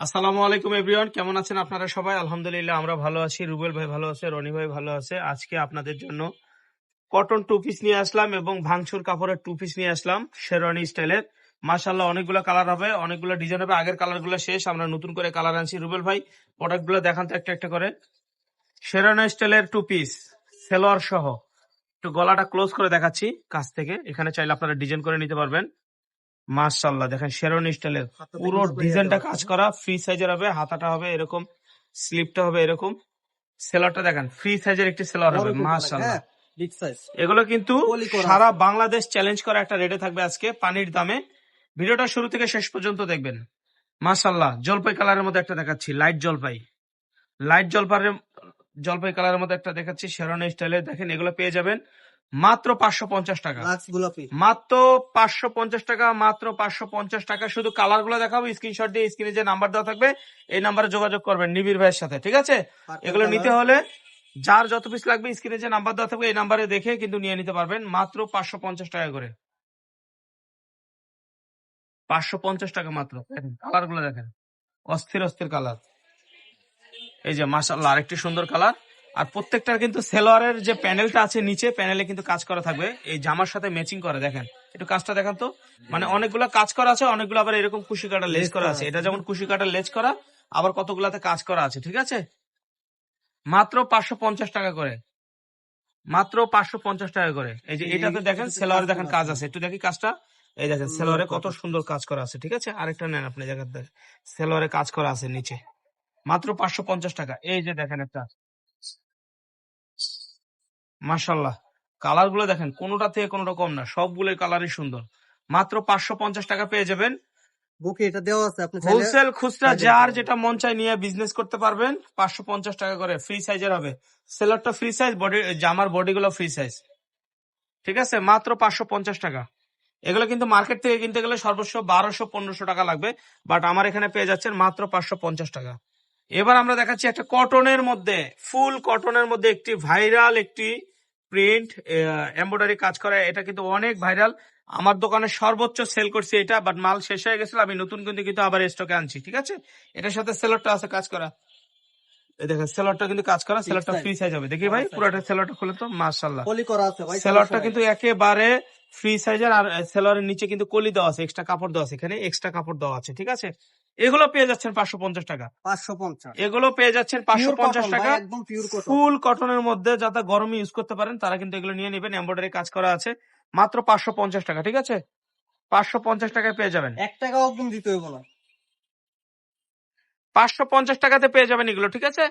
আসসালামু আলাইকুম, এভরিওয়ান। কেমন আছেন আপনারা সবাই? আলহামদুলিল্লাহ, আমরা ভালো আছি। রুবেল ভাই ভালো আছে, রনি ভাই ভালো আছে। আজকে আপনাদের জন্য কটন টু পিস নিয়ে আসলাম এবং ভাঙচুর কাপড়ের টু পিস নিয়ে আসলাম, শেরওয়ানি স্টাইলের। মাশাল্লাহ অনেকগুলো কালার হবে, অনেকগুলো ডিজাইন হবে, আগের কালারগুলো শেষ। আমরা নতুন করে কালার আনছি। রুবেল ভাই প্রোডাক্টগুলো দেখান তো একটা একটা করে। শেরওয়ানি স্টাইলের টু পিস সেলোয়ার সহ। একটু গলাটা ক্লোজ করে দেখাচ্ছি, কাছ থেকে। এখানে চাইলে আপনারা ডিজাইন করে নিতে পারবেন। মাশাল্লাহ দেখেন শেরওয়ানি স্টাইলের পুরো ডিজাইনটা কাজ করা ফ্রি সাইজের হবে হাতাটা হবে এরকম স্লিপটা হবে এরকম সেলারটা দেখেন ফ্রি সাইজের একটি সেলার হবে মাশাআল্লাহ। এগুলো কিন্তু সারা বাংলাদেশ চ্যালেঞ্জ করা একটা রেটে থাকবে আজকে পানির দামে। ভিডিওটা শুরু থেকে শেষ পর্যন্ত দেখবেন। মাশাল্লাহ জলপাই কালারের মধ্যে একটা দেখাচ্ছি লাইট জলপাই। লাইট জলপাইয়ের জলপাই কালারের মধ্যে একটা দেখাচ্ছি শেরওয়ানি স্টাইলে দেখেন এগুলো পেয়ে যাবেন। মাত্র পাঁচশো পঞ্চাশ টাকা। গোলাপি। মাত্র পাঁচশো পঞ্চাশ টাকা মাত্র পাঁচশো পঞ্চাশ টাকা। শুধু কালারগুলো দেখাবো স্ক্রিনশট দিয়ে স্ক্রিনে যে নাম্বার দেওয়া থাকবে এই নাম্বারে যোগাযোগ করবেন নিবির ভাইয়ের সাথে ঠিক আছে? এগুলো নিতে হলে যার যত পিস লাগবে স্ক্রিনে যে নাম্বার দেওয়া থাকবে এই নাম্বারে দেখে কিন্তু নিয়ে নিতে পারবেন মাত্র পাঁচশো পঞ্চাশ টাকা করে। পাঁচশো পঞ্চাশ টাকা মাত্র। কালারগুলো দেখেন অস্থির অস্থির কালার। এই যে মাসাল্লাহ আরেকটি সুন্দর কালার। আর প্রত্যেকটার কিন্তু সেলোয়ারের যে প্যানেলটা আছে নিচে প্যানেলে কিন্তু কাজ করা থাকবে। এই জামার সাথে ম্যাচিং করে দেখেন। একটু কাজটা দেখান তো। মানে অনেকগুলো কাজ করা আছে অনেকগুলো আবার এরকম কুশি কাটা লেজ করা আছে। এটা যেমন কুশি কাটা লেজ করা আবার কতগুলাতে কাজ করা আছে ঠিক আছে? মাত্র পাঁচশো পঞ্চাশ টাকা করে। মাত্র পাঁচশো পঞ্চাশ টাকা করে। এই যে এটাতে দেখেন সেলোয়ারে দেখেন কাজ আছে। একটু দেখি কাজটা। এই দেখেন সেলোয়ারে কত সুন্দর কাজ করা আছে ঠিক আছে? আরেকটা নেন আপনি জায়গাতে সেলোয়ারে কাজ করা আছে নিচে। মাত্র পাঁচশো পঞ্চাশ টাকা। এই যে দেখেন একটা। মাশাল্লাহ কালারগুলো দেখেন কোনোটা থেকে কোনোটা কম না সবগুলোর কালারই সুন্দর। মাত্র পাঁচশো পঞ্চাশ টাকা পেয়ে যাবেন। বুকে এটা দেওয়া আছে আপনি চাইলে হোলসেল খুচরা বাজারে যার যেটা মন চাই নিয়ে বিজনেস করতে পারবেন পাঁচশো পঞ্চাশ টাকা করে। ফ্রি সাইজের হবে। সেলারটা ফ্রি সাইজ বডি জামার বডি ফ্রি সাইজ ঠিক আছে? মাত্র পাঁচশো পঞ্চাশ টাকা। এগুলো কিন্তু মার্কেট থেকে কিনতে গেলে সর্বোচ্চ বারোশো পনেরোশো টাকা লাগবে বাট আমার এখানে পেয়ে যাচ্ছেন মাত্র পাঁচশো পঞ্চাশ টাকা। এবার আমরা দেখাচ্ছি একটা কটনের মধ্যে ফুল কটনের মধ্যে একটি ভাইরাল একটি প্রিন্ট এমব্রয়ডারি কাজ করা এটা কিন্তু অনেক ভাইরাল আমার দোকানে সর্বোচ্চ সেল করছি এটা বাট মাল শেষ হয়ে গেছিল আমি নতুন কিন্তু কিন্তু আবার স্টকে আনছি ঠিক আছে? এটার সাথে সেলরটা আছে কাজ করা। দেখেন সেলরটা কিন্তু কাজ করা সেলরটা. ফ্রি সাইজ হবে। দেখি ভাই পুরোটা সেলরটা খুলে তো মাশাআল্লাহ। পলি করা আছে ভাই সেলরটা কিন্তু একেবারে ফ্রি সাইজের আর সেলরের নিচে কিন্তু কলি দেওয়া আছে এক্সট্রা কাপড় দেওয়া আছে এখানে এক্সট্রা কাপড় দেওয়া আছে ঠিক আছে? এগুলো পেয়ে যাচ্ছেন পাঁচশো পঞ্চাশ টাকা। পাঁচশো পঞ্চাশ। এগুলো পেয়ে যাচ্ছেন পাঁচশো পঞ্চাশ টাকা। একদম পিওর কটন ফুল কটনের মধ্যে যাতে গরমে ইউজ করতে পারেন তারা কিন্তু এগুলো নিয়ে নেবেন। এমব্রয়ডারি কাজ করা আছে। মাত্র পাঁচশো পঞ্চাশ টাকা ঠিক আছে? পাঁচশো পঞ্চাশ টাকায় পেয়ে যাবেন। এক টাকাও একদম দিতে হইব না। পাঁচশো পঞ্চাশ টাকাতে পেয়ে যাবেন এগুলো ঠিক আছে?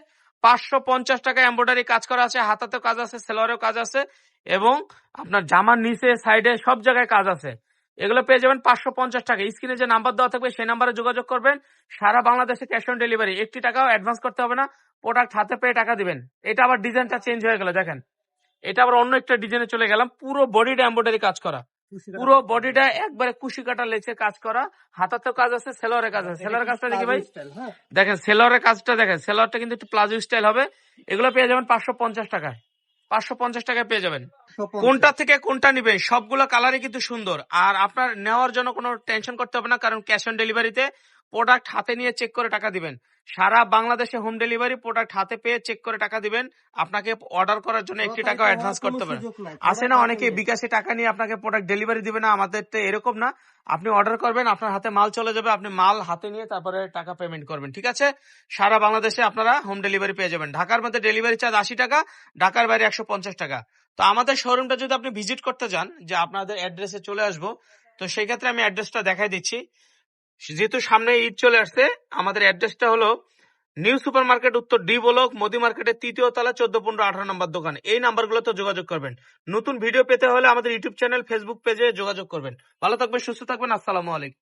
পাঁচশো পঞ্চাশ টাকা এমব্রয়ডারি কাজ করা আছে, হাতাতেও কাজ আছে, সেলোয়ারেও কাজ আছে, এবং আপনার জামার নিচে সাইডে সব জায়গায় কাজ আছে। এগুলো পেয়ে যাবেন পাঁচশো পঞ্চাশ টাকা স্ক্রিনে যে নাম্বার দেওয়া থাকবে, সেই নাম্বারে যোগাযোগ করবেন। সারা বাংলাদেশে ক্যাশ অন ডেলিভারি একটি টাকাও অ্যাডভান্স করতে হবে না। প্রোডাক্ট হাতে পেয়ে টাকা দিবেন। এটা আবার ডিজাইনটা চেঞ্জ হয়ে গেল, দেখেন। এটা আবার অন্য একটা ডিজাইনে চলে গেলাম। পুরো বডিটা এমব্রয়ডারি কাজ করা। পুরো বডিটা একবারে কুশি কাটা লেগছে কাজ করা। হাতাতেও কাজ আছে সেলোয়ারের কাজ আছে। সেলোয়ারের কাজটা দেখি ভাই। হ্যাঁ। দেখেন সেলোয়ারের কাজটা দেখেন সেলোয়ারটা কিন্তু একটু প্লাজো স্টাইল হবে। এগুলো পেয়ে যাবেন পাঁচশো পঞ্চাশ টাকায়। পাঁচশো পঞ্চাশ টাকায় পেয়ে যাবেন। কোনটা থেকে কোনটা নিবে সবগুলো কালারই কিন্তু সুন্দর। আর আপনার নেওয়ার জন্য কোনো টেনশন করতে হবে না কারণ ক্যাশ অন ডেলিভারিতে প্রোডাক্ট হাতে নিয়ে চেক করে টাকা দিবেন। সারা বাংলাদেশে হোম ডেলিভারি প্রোডাক্ট হাতে পেয়ে চেক করে টাকা দিবেন। আপনাকে অর্ডার করার জন্য একটি টাকা অ্যাডভান্স করতে হবে না। আসে না অনেকে বিকাশে টাকা নিয়ে আপনাকে প্রোডাক্ট ডেলিভারি দিবে না আমাদের তো এরকম না। আপনি অর্ডার করবেন আপনার হাতে মাল চলে যাবে আপনি মাল হাতে নিয়ে তারপরে টাকা পেমেন্ট করবেন ঠিক আছে? সারা বাংলাদেশে আপনারা হোম ডেলিভারি পেয়ে যাবেন। ঢাকার মধ্যে ডেলিভারি চার্জ আশি টাকা ঢাকার বাইরে একশো পঞ্চাশ টাকা। তো আমাদের শোরুমটা যদি আপনি ভিজিট করতে যান যে আপনাদের অ্যাড্রেসে চলে আসব তো সেই ক্ষেত্রে আমি অ্যাড্রেসটা দেখাই দিচ্ছি। যেহেতু সামনে ঈদ চলে আসছে, আমাদের অ্যাড্রেসটা হলো নিউ সুপার মার্কেট উত্তর ডি ব্লক, মোদি মার্কেটের তৃতীয় তলা, চোদ্দ, পনেরো, আঠারো নম্বর দোকান। এই নাম্বারগুলোতে যোগাযোগ করবেন। নতুন ভিডিও পেতে হলে আমাদের ইউটিউব চ্যানেল, ফেসবুক পেজে যোগাযোগ করবেন। ভালো থাকবেন, সুস্থ থাকবেন, আসসালামু আলাইকুম।